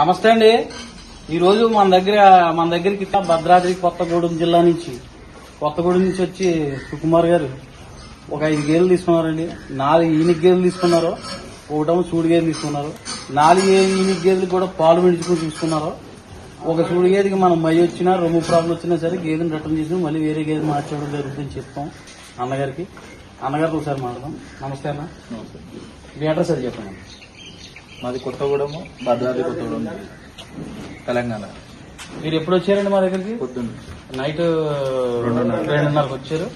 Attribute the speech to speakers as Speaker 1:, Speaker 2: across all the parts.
Speaker 1: నమస్తే అండి. ఈరోజు మన దగ్గర మన దగ్గరికి భద్రాద్రి కొత్తగూడెం జిల్లా నుంచి కొత్తగూడెం నుంచి వచ్చి సుకుమార్ గారు ఒక ఐదు గేదెలు తీసుకున్నారండి. నాలుగు ఈనిక్ గేదెలు తీసుకున్నారు. ఒకటేమో సూడి గేదెలు తీసుకున్నారు. నాలుగు ఈనిక్ గేదెలు కూడా పాలు పెంచుకుని తీసుకున్నారు. ఒక సూడి గేదెకి మనం మై వచ్చినా రొమ్ము ప్రాబ్లం వచ్చినా సరే గేదెని రిటర్న్ చేసి మళ్ళీ వేరే గేదె మార్చేయడం జరుగుతుందని చెప్తాం అన్నగారికి. అన్నగారు ఒకసారి మాట్లాడదాం. నమస్తే అన్న. మీ అడ్రస్ అది చెప్పండి.
Speaker 2: మాది కొత్తగూడెము భద్రాద్రి కొత్తగూడెం తెలంగాణ.
Speaker 1: మీరు ఎప్పుడు వచ్చారండి మా దగ్గరికి?
Speaker 2: పొద్దున్న.
Speaker 1: నైట్
Speaker 2: రెండున్నర.
Speaker 1: రెండున్నరకు వచ్చారు.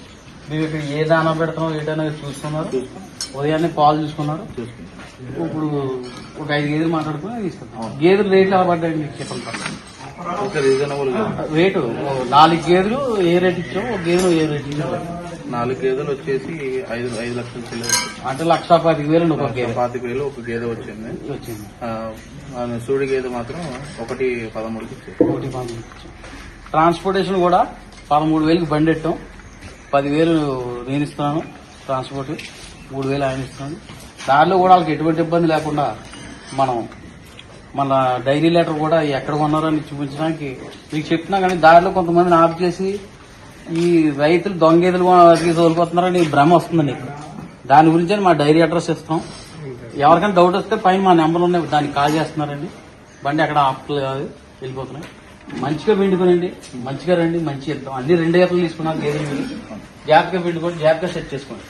Speaker 1: మీరు ఇక్కడ ఏ దానా పెడతాం ఏదైనా చూసుకున్నారు. ఉదయాన్నే పాలు చూసుకున్నారు ఇప్పుడు ఒక ఐదు గేదెలు మాట్లాడుకుని తీసుకుంటాం. గేదెలు రేట్లు ఎలా పడ్డాయి మీకు చెప్పండి రేటు నాలుగు గేదెలు ఏ రేట్ ఇచ్చావు ఒక గేదెలు ఏ రేట్ ఇచ్చావు
Speaker 2: నాలుగు గేదెలు వచ్చేసి ఐదు ఐదు లక్షల చిల్లర
Speaker 1: అంటే లక్ష పాతిక వేలు ఒక గేదె.
Speaker 2: పాతిక వేలు ఒక గేదె వచ్చింది.
Speaker 1: వచ్చింది.
Speaker 2: సూడి గేదె మాత్రం ఒకటి పదమూడుకి
Speaker 1: ఒకటి పదమూడు. ట్రాన్స్పోర్టేషన్ కూడా పదమూడు వేలకి బండి ఎట్టాం. పదివేలు నేను ఇస్తున్నాను ట్రాన్స్పోర్ట్ మూడు వేలు ఆయన ఇస్తున్నాను దారిలో కూడా వాళ్ళకి ఎటువంటి ఇబ్బంది లేకుండా మనం మన డైరీ లెటర్ కూడా ఎక్కడ కొన్నారో అని చూపించడానికి మీకు చెప్తున్నా కానీ దారిలో కొంతమందిని ఆఫ్ చేసి ఈ రైతులు దొంగేదులు తోలుకొస్తున్నారని భ్రమ వస్తుంది నీకు. దాని గురించి మా డైరీ అడ్రస్ ఇస్తాం. ఎవరికైనా డౌట్ వస్తే పైన మా నెంబర్ ఉన్నాయి. దానికి కాల్ చేస్తున్నారండి. బండి అక్కడ ఆపలేదు కాదు వెళ్ళిపోతున్నాయి. మంచిగా పిండుకోనండి. మంచిగా రండి. మంచి ఇద్దాం అన్ని రెండు ఏకలు తీసుకున్నాం గేదెలు మీరు జాగ్రత్తగా పిండుకోండి. జాగ్రత్తగా సెట్ చేసుకోండి.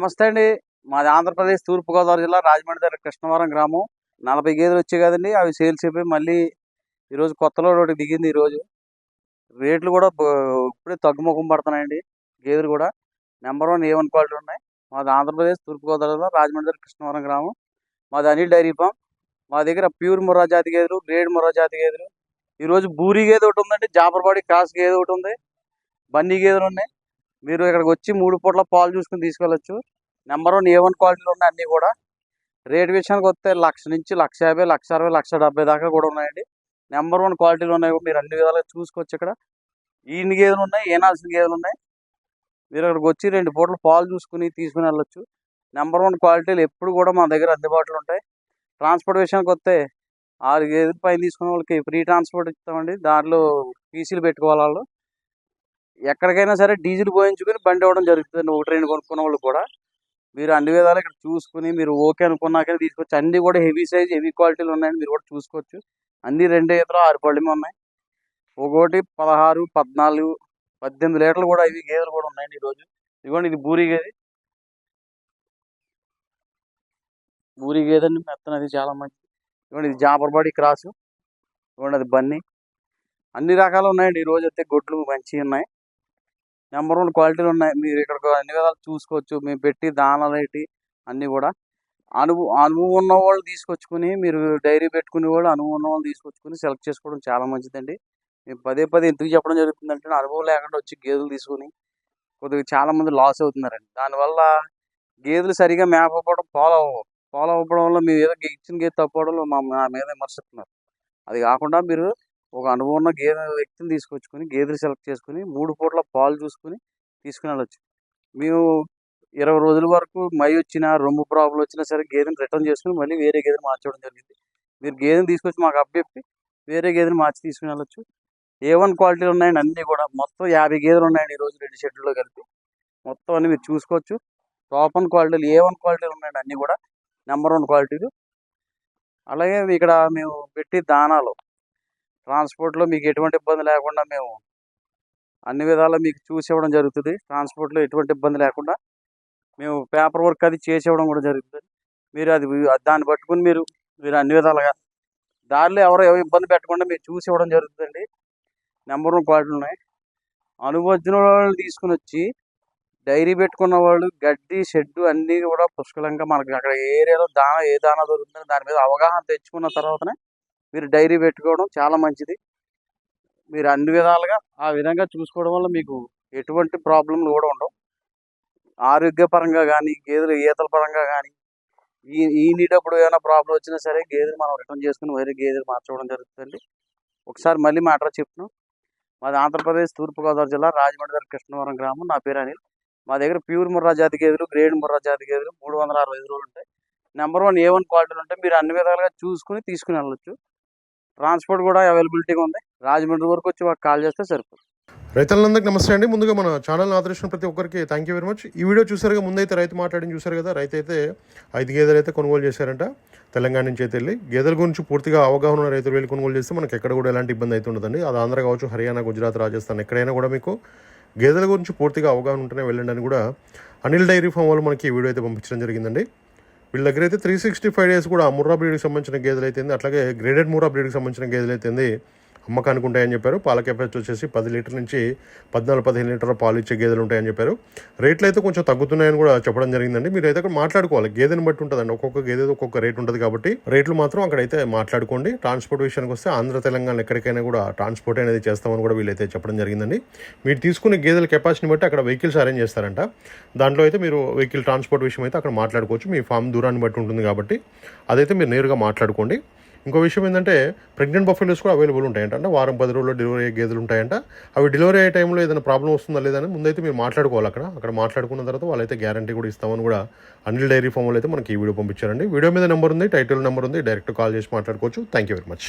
Speaker 1: నమస్తే అండి. మాది ఆంధ్రప్రదేశ్ తూర్పుగోదావరి జిల్లా రాజమండ్రి దగ్గర కృష్ణవరం గ్రామం. నలభై గేదెలు వచ్చాయి కదండి. అవి సేల్స్ అయిపోయి మళ్ళీ ఈరోజు కొత్తలో ఒకటి దిగింది ఈరోజు. రేట్లు కూడా ఇప్పుడే తగ్గుముఖం పడుతున్నాయండి. గేదెలు కూడా. Number one A one quality ఉన్నాయి. మాది ఆంధ్రప్రదేశ్ తూర్పుగోదావరి జిల్లా రాజమండ్రి కృష్ణవరం గ్రామం. మాది అనిల్ డైరీ ఫామ్. మా దగ్గర ప్యూర్ ముర్రా జాతి గేదెలు గ్రేడ్ ముర్రా జాతి గేదెలు. ఈరోజు బూరి గేదె ఒకటి ఉందండి. జాపర్పాడి క్రాస్ గేదె ఒకటి ఉంది. బన్నీ గేదెలు ఉన్నాయి. మీరు ఇక్కడికి వచ్చి మూడు పూట్ల పాలు చూసుకుని తీసుకెళ్ళచ్చు. నెంబర్ వన్ ఏ వన్ క్వాలిటీలు ఉన్నాయి అన్నీ కూడా. రేట్ విషయానికి వస్తే లక్ష నుంచి లక్ష యాభై లక్ష అరవై లక్ష డెబ్బై దాకా కూడా ఉన్నాయండి. నెంబర్ వన్ క్వాలిటీలు ఉన్నాయి మీరు అన్ని విధాలుగా చూసుకోవచ్చు ఇక్కడ. ఈయన గేదెలు ఉన్నాయి? ఏనాల్సిన గేదెలు ఉన్నాయి? మీరు అక్కడికి వచ్చి రెండు పూటలు పాలు చూసుకుని తీసుకుని వెళ్ళొచ్చు. నెంబర్ వన్ క్వాలిటీలు ఎప్పుడు కూడా మా దగ్గర అందుబాటులో ఉంటాయి. ట్రాన్స్పోర్ట్ విషయానికి వస్తే ఆరు గేదెల పైన తీసుకున్న వాళ్ళకి ఫ్రీ ట్రాన్స్పోర్ట్ ఇస్తామండి. దాంట్లో పీసీలు పెట్టుకోవాలి వాళ్ళు. ఎక్కడికైనా సరే డీజిల్ పోయించుకుని బండి ఇవ్వడం జరుగుతుంది ఒకటి రెండు కొనుక్కున్న వాళ్ళు కూడా. మీరు అన్ని విధాలు ఇక్కడ చూసుకుని మీరు ఓకే అనుకున్నాకనే తీసుకోవచ్చు అన్ని కూడా హెవీ సైజ్ హెవీ క్వాలిటీలు ఉన్నాయని మీరు కూడా చూసుకోవచ్చు. అన్ని రెండు గేదెలు ఆరు పళ్ళమే ఉన్నాయి. ఒక్కోటి పదహారు పద్నాలుగు పద్దెనిమిది లీటర్లు కూడా ఇవి గేదెలు కూడా ఉన్నాయండి ఈరోజు. ఇదిగోండి ఇది బూరి గేదె. బూరి గేదె అండి మెత్తనది చాలా మంచిది ఇదిగోండి ఇది జాపర్బాడి క్రాసు. ఇదిగోండి అది బన్నీ. అన్ని రకాలు ఉన్నాయండి ఈ రోజు అయితే గొడ్లు మంచిగా ఉన్నాయి. నెంబర్ వన్ క్వాలిటీలు ఉన్నాయి. మీరు ఇక్కడ అన్ని విధాలు చూసుకోవచ్చు. మేము పెట్టి దానాలు ఏంటి అన్నీ కూడా. అనుభవం అనుభవం ఉన్న వాళ్ళు తీసుకొచ్చుకుని మీరు డైరీ పెట్టుకునే వాళ్ళు అనుభవం ఉన్న వాళ్ళు తీసుకొచ్చుకుని సెలెక్ట్ చేసుకోవడం చాలా మంచిదండి. మేము పదే పదే ఎందుకు చెప్పడం జరుగుతుందంటే అనుభవం లేకుండా వచ్చి గేదెలు తీసుకుని కొద్దిగా చాలామంది లాస్ అవుతున్నారండి. దానివల్ల గేదెలు సరిగా మేపకపోవడం ఫాలో అవ్వవు ఫాలో అవ్వడం వల్ల మీరు ఏదో ఇచ్చిన గేదె తప్పవడంలో మా మా మీద విమర్శిస్తున్నారు. అది కాకుండా మీరు ఒక అనుభవం ఉన్న గేదె వ్యక్తిని తీసుకొచ్చుకొని గేదెలు సెలెక్ట్ చేసుకుని మూడు పూట్ల పాలు చూసుకుని తీసుకుని వెళ్ళొచ్చు. మేము ఇరవై రోజుల వరకు మై వచ్చినా రొమ్ము ప్రాబ్లం వచ్చినా సరే గేదెని రిటర్న్ చేసుకుని మళ్ళీ వేరే గేదెని మార్చడం జరిగింది. మీరు గేదెని తీసుకొచ్చి మాకు అప్పచెప్పి వేరే గేదెని మార్చి తీసుకుని వెళ్ళొచ్చు. ఏ వన్ క్వాలిటీలు ఉన్నాయండి అన్నీ కూడా. మొత్తం యాభై గేదెలు ఉన్నాయండి ఈరోజు రెండు షెడ్యూల్లో కలిపి. మొత్తం అన్ని మీరు చూసుకోవచ్చు. టాప్ వన్ క్వాలిటీలు ఏ వన్ క్వాలిటీలు ఉన్నాయండి అన్నీ కూడా. నెంబర్ వన్ క్వాలిటీలు. అలాగే ఇక్కడ మేము పెట్టి దానాలు. ట్రాన్స్పోర్ట్లో మీకు ఎటువంటి ఇబ్బంది లేకుండా మేము అన్ని విధాలా మీకు చూసి ఇవ్వడం జరుగుతుంది. ట్రాన్స్పోర్ట్లో ఎటువంటి ఇబ్బంది లేకుండా మేము పేపర్ వర్క్ అది చేసి ఇవ్వడం కూడా జరుగుతుంది. మీరు అది దాన్ని పట్టుకుని మీరు మీరు అన్ని విధాలుగా దారిలో ఎవరో ఎవరు ఇబ్బంది పెట్టకుండా మీరు చూసి ఇవ్వడం జరుగుతుందండి. నెంబర్ వన్ క్వాలిటీ ఉన్నాయి. అనుభవజ్ఞ వాళ్ళు తీసుకుని వచ్చి డైరీ పెట్టుకున్న వాళ్ళు గడ్డి షెడ్డు అన్నీ కూడా పుష్కలంగా మనకి అక్కడ ఏరియాలో దాన ఏ దానా దొరుకుతుందో దాని మీద అవగాహన తెచ్చుకున్న తర్వాతనే మీరు డైరీ పెట్టుకోవడం చాలా మంచిది. మీరు అన్ని విధాలుగా ఆ విధంగా చూసుకోవడం వల్ల మీకు ఎటువంటి ప్రాబ్లంలు కూడా ఉండవు. ఆరోగ్యపరంగా కానీ గేదెలు ఈతల పరంగా కానీ ఈ ఈ నీటప్పుడు ఏమైనా ప్రాబ్లం వచ్చినా సరే గేదెలు మనం రిటర్న్ చేసుకుని వేరే గేదెలు మార్చుకోవడం జరుగుతుంది. ఒకసారి మళ్ళీ మా అడ్రస్ చెప్తున్నాం. మాది ఆంధ్రప్రదేశ్ తూర్పుగోదావరి జిల్లా రాజమండ్రి దగ్గర కృష్ణవరం గ్రామం. నా పేరు అనిల్. మా దగ్గర ప్యూర్ ముర్రా జాతి గేదెలు గ్రేడ్ ముర్రా జాతి గేదెలు మూడు వందల అరవై ఐదు రోజులు ఉంటాయి. నెంబర్ వన్ ఏ వన్ క్వాలిటీలు ఉంటాయి మీరు అన్ని విధాలుగా చూసుకుని తీసుకుని వెళ్ళొచ్చు. ట్రాన్స్పోర్ట్ కూడా అవైలబిలిటీగా ఉంది. రాజమండ్రి వరకు వచ్చి మాకు కాల్ చేస్తే సరిపోతుంది.
Speaker 3: రైతులందరికీ నమస్తే అండి. ముందుగా మన ఛానల్ ఆదరించిన ప్రతి ఒక్కరికి థ్యాంక్ యూ వెరీ మచ్ ఈ వీడియో చూసారుగా ముందైతే రైతు మాట్లాడి చూసారు కదా రైతు అయితే ఐదు గేదెలు అయితే కొనుగోలు చేశారంట. తెలంగాణ నుంచి అయితే వెళ్ళి గేదెల గురించి పూర్తిగా అవగాహన ఉన్న రైతులు వెళ్ళి కొనుగోలు చేస్తే మనకి ఎక్కడ కూడా ఎలాంటి ఇబ్బంది అయితే ఉండదండి. అది ఆంధ్ర కావచ్చు హర్యానా గుజరాత్ రాజస్థాన్ ఎక్కడైనా కూడా మీకు గేదెల గురించి పూర్తిగా అవగాహన ఉంటేనే వెళ్ళండి అని కూడా అనిల్ డైరీ ఫామ్ వాళ్ళు మనకి ఈ వీడియో అయితే పంపించడం జరిగిందండి. వీళ్ళ దగ్గర అయితే త్రీ సిక్స్టీ ఫైవ్ డేస్ కూడా ముర్రా బ్రీడ్కి సంబంధించిన గేదెలు అయితే అట్లాగే గ్రేడెడ్ ముర్రా బ్రీడ్కి సంబంధించిన గేదెలు అయితే అమ్మకానికి ఉంటాయని చెప్పారు. పాల కెపాసిటీ వచ్చేసి పది లీటర్ నుంచి పద్నాలుగు పదిహేను లీటర్ల పాలు ఇచ్చే గేదెలు ఉంటాయని చెప్పారు. రేట్లు అయితే కొంచెం తగ్గుతున్నాయని కూడా చెప్పడం జరిగిందండి. మీరు అయితే అక్కడ మాట్లాడుకోవాలి. గేదెని బట్టి ఉంటుందండి. ఒక్కొక్క గేదె ఒక్కొక్క రేట్ ఉంటుంది కాబట్టి రేట్లు మాత్రం అక్కడైతే మాట్లాడుకోండి. ట్రాన్స్పోర్ట్ విషయానికి వస్తే ఆంధ్ర తెలంగాణ ఎక్కడికైనా కూడా ట్రాన్స్పోర్ట్ అనేది చేస్తామని కూడా వీళ్ళైతే చెప్పడం జరిగిందండి. మీరు తీసుకునే గేదెల కెపాసిటీని బట్టి అక్కడ వెహికల్స్ అరేంజ్ చేస్తారంట. దాంట్లో అయితే మీరు వెహికల్ ట్రాన్స్పోర్ట్ విషయం అయితే అక్కడ మాట్లాడుకోవచ్చు. మీ ఫామ్ దూరాన్ని బట్టి ఉంటుంది కాబట్టి అదైతే మీరు నేరుగా మాట్లాడుకోండి. ఇంకో విషయం ఏంటంటే ప్రెగ్నెంట్ బఫెలోస్ కూడా అవైలబుల్ ఉంటాయంట. అంటే వారం పది రోజుల్లో డెలివరీ అయ్యే గేదెలు ఉంటాయంట. అవి డెలివరీ అయ్యే టైంలో ఏదైనా ప్రాబ్లం వస్తుందా లేదని ముందైతే మీరు మాట్లాడుకోవాలి అక్కడ. అక్కడ మాట్లాడుకున్న తర్వాత వాళ్ళైతే గ్యారంటీ కూడా ఇస్తామని కూడా అనిల్ డైరీ ఫామ్ అయితే మనకి ఈ వీడియో పంపించారండి. వీడియో మీద నెంబర్ ఉంది టైటిల్ నెంబర్ ఉంది డైరెక్ట్ కాల్ చేసి మాట్లాడుకోవచ్చు. Thank you very much